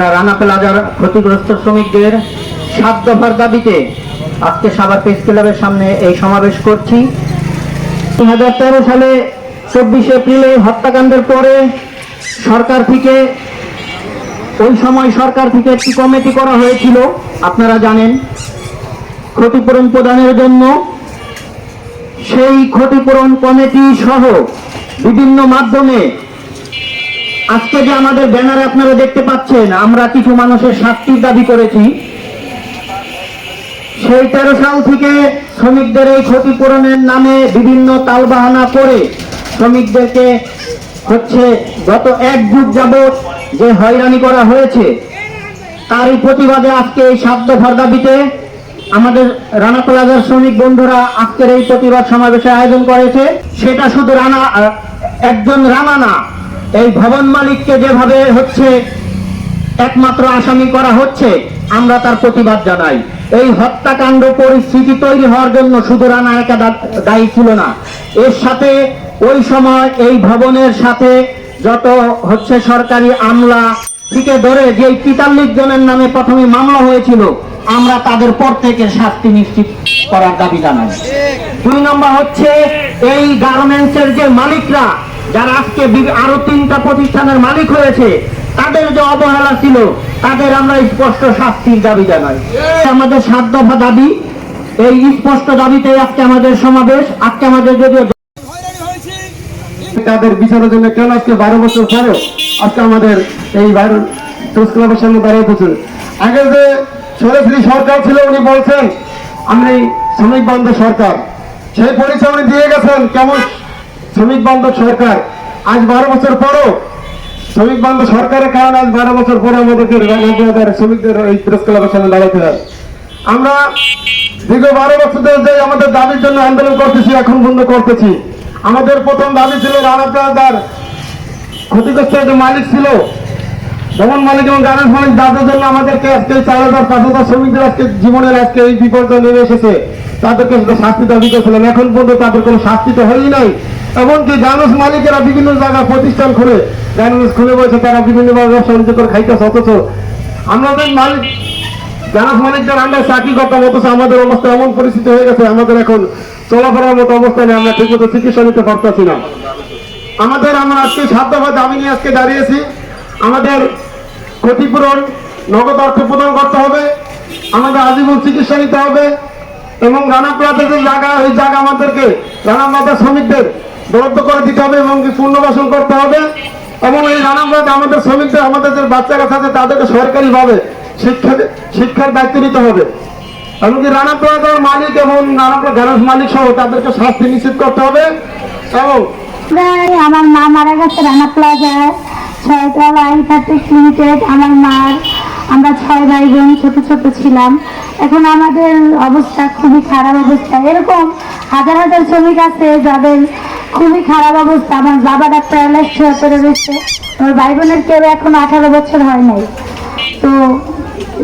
রানা প্লাজার ক্ষতিগ্রস্ত শ্রমিকদের সাত দফার দাবিতে আজকে সাভার প্রেস ক্লাবের সামনে এই সমাবেশ করছি। দু হাজার তেরো সালে চব্বিশে এপ্রিলে হত্যাকাণ্ডের পরে সরকার থেকে ওই সময় সরকার থেকে একটি কমিটি করা হয়েছিল, আপনারা জানেন, ক্ষতিপূরণ প্রদানের জন্য। সেই ক্ষতিপূরণ কমিটি সহ বিভিন্ন মাধ্যমে আজকে যে আমাদের ব্যানারে আপনারা দেখতে পাচ্ছেন, আমরা কিছু মানুষের শাস্তির দাবি করেছি। সেই তেরো সাল থেকে শ্রমিকদের এই ক্ষতিপূরণের নামে বিভিন্ন তালবাহানা করে শ্রমিকদেরকে হচ্ছে গত এক যুগ যাবৎ যে হয়রানি করা হয়েছে, তারই প্রতিবাদে আজকে এই দফার দাবিতে আমাদের রানা প্লাজার শ্রমিক বন্ধুরা আজকের এই প্রতিবাদ সমাবেশে আয়োজন করেছে। সেটা শুধু রানা একজন রানা না এই ভবন মালিককে যেভাবে হচ্ছে একমাত্র আসামি করা হচ্ছে, আমরা তার প্রতিবাদ জানাই। এই হত্যাকাণ্ড পরিস্থিতি তৈরি হওয়ার জন্য শুধু রানা একা দায়ী ছিল না। এর সাথে ওই সময় এই ভবনের সাথে যত হচ্ছে সরকারি আমলা থেকে ধরে যে তেতাল্লিশ জনের নামে প্রথমে মামলা হয়েছিল, আমরা তাদের পর থেকে শাস্তি নিশ্চিত করার দাবি জানাই। দুই নম্বর হচ্ছে, এই গার্মেন্টসের যে মালিকরা যারা আজকে আরও তিনটা প্রতিষ্ঠানের মালিক হয়েছে, তাদের যে অবহেলা ছিল, তাদের আমরা স্পষ্ট শাস্তির দাবি জানাই। আমাদের সাত দফা দাবি, এই স্পষ্ট দাবিতে আজকে আমাদের সমাবেশ। আজকে আমাদের যদিও তাদের বিচারের জন্য কেন আজকে বারো বছর পরেও আজকে আমাদের এই প্রেস ক্লাবের সামনে দাঁড়িয়ে উঠেছে আগে যে সরেফলি সরকার ছিল, উনি বলছেন, আমি শ্রমিক বান্ধব সরকার। সেই পরিচয় দিয়ে গেছেন, কেমন শ্রমিক বান্ধব সরকার, আজ বারো বছর পরও, শ্রমিক বান্ধব সরকারের কারণে আজ বারো বছর পরে আমাদেরকে শ্রমিকদের এই প্রেস সামনে দাঁড়াতে হয়। আমরা দীর্ঘ বারো বছর ধরে আমাদের দাবির জন্য আন্দোলন করতেছি, এখন বন্ধ করতেছি। আমাদের প্রথম দাবি ছিল রানা প্লাজার ক্ষতিগ্রস্ত যে মালিক ছিল। ভবন মালিক এবং গার্মেন্টস মালিক তাদের জন্য আমাদেরকে আজকে চার হাজার, পাঁচ হাজার শ্রমিকদের আজকে জীবনের আজকে এই বিপর্যয় নেমে এসেছে। তাদেরকে শাস্তি দাবি করেছিলেন এখন পর্যন্ত তাদের কোনো শাস্তি তো হয়ই নাই। এমনকি গার্মেন্টস মালিকেরা বিভিন্ন জায়গায় প্রতিষ্ঠান খুলে গার্মেন্টস খুলে বসে তারা বিভিন্নভাবে ব্যবসা করে খাইতেছে, অথচ আমাদের মালিক, জানাস মালিকদের আমরা চাকরি করতাম, অথচ আমাদের অবস্থা এমন পরিস্থিতি হয়ে গেছে, আমাদের এখন চলাফেরার মতো অবস্থা নেই, আমরা ঠিকমতো চিকিৎসা নিতে পারতেছি না। আমাদের আমরা আজকে সাধ্যবা দাবি নিয়ে আজকে দাঁড়িয়েছি। আমাদের ক্ষতিপূরণ, নগদ অর্থ প্রদান করতে হবে, আমাদের আজীবন চিকিৎসা নিতে হবে এবং রানা যে জায়গা ওই জায়গা আমাদেরকে রানা প্লাজা শ্রমিকদের বরাদ্দ করে দিতে হবে এবং পুনর্বাসন করতে হবে। এবং এই প্লাজা আমাদের শ্রমিকদের, আমাদের যে বাচ্চা কাছে আছে, তাদেরকে সরকারিভাবে শিক্ষা শিক্ষার দায়িত্ব নিতে হবে। এমনকি রানা প্লাজার মালিক এবং রানা গ্যারেজ মালিক সহ তাদেরকে শাস্তি নিশ্চিত করতে হবে। এবং আমার মা মারা গেছে, রানা প্লাজায় ছয়তলা আইনফাটিক লিমিটেড আমার মার। আমরা ছয় ভাই বোন ছোট ছোট ছিলাম। এখন আমাদের অবস্থা খুবই খারাপ অবস্থা। এরকম হাজার হাজার শ্রমিক আছে যাদের খুবই খারাপ অবস্থা। আমার হয়ে পড়ে রয়েছে। আমার ভাই বোনের কেউ এখন আঠারো বছর হয় নাই। তো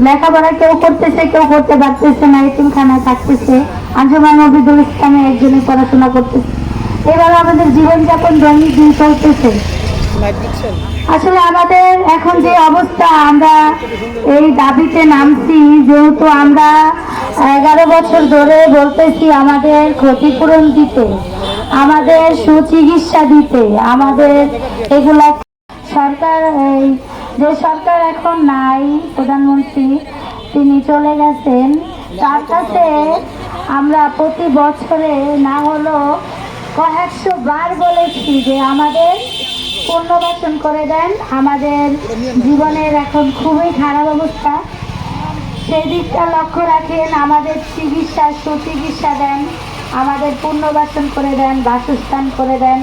লেখাপড়া কেউ করতেছে, কেউ করতে পারতেছে না, এতিমখানায় থাকতেছে। আঞ্জুমান নবিদুল ইসলামে একজনে পড়াশোনা করতেছে। এবার আমাদের জীবনযাপন দৈনিক দিন চলতেছে। আসলে আমাদের এখন যে অবস্থা, আমরা এই দাবিতে নামছি, যেহেতু আমরা এগারো বছর ধরে বলতেছি আমাদের ক্ষতিপূরণ দিতে। আমাদের সুচিকিৎসা দিতে, আমাদের এগুলা সরকার, এই যে সরকার এখন নাই, প্রধানমন্ত্রী, তিনি চলে গেছেন। তার কাছে আমরা প্রতি বছরে না হলো কয়েকশো বার বলেছি যে আমাদের পুনর্বাসন করে দেন। আমাদের জীবনের এখন খুবই খারাপ অবস্থা। সেই দিকটা লক্ষ্য রাখেন, আমাদের চিকিৎসা, সুচিকিৎসা দেন। আমাদের পুণ্যবাসন করে দেন বাসস্থান করে দেন।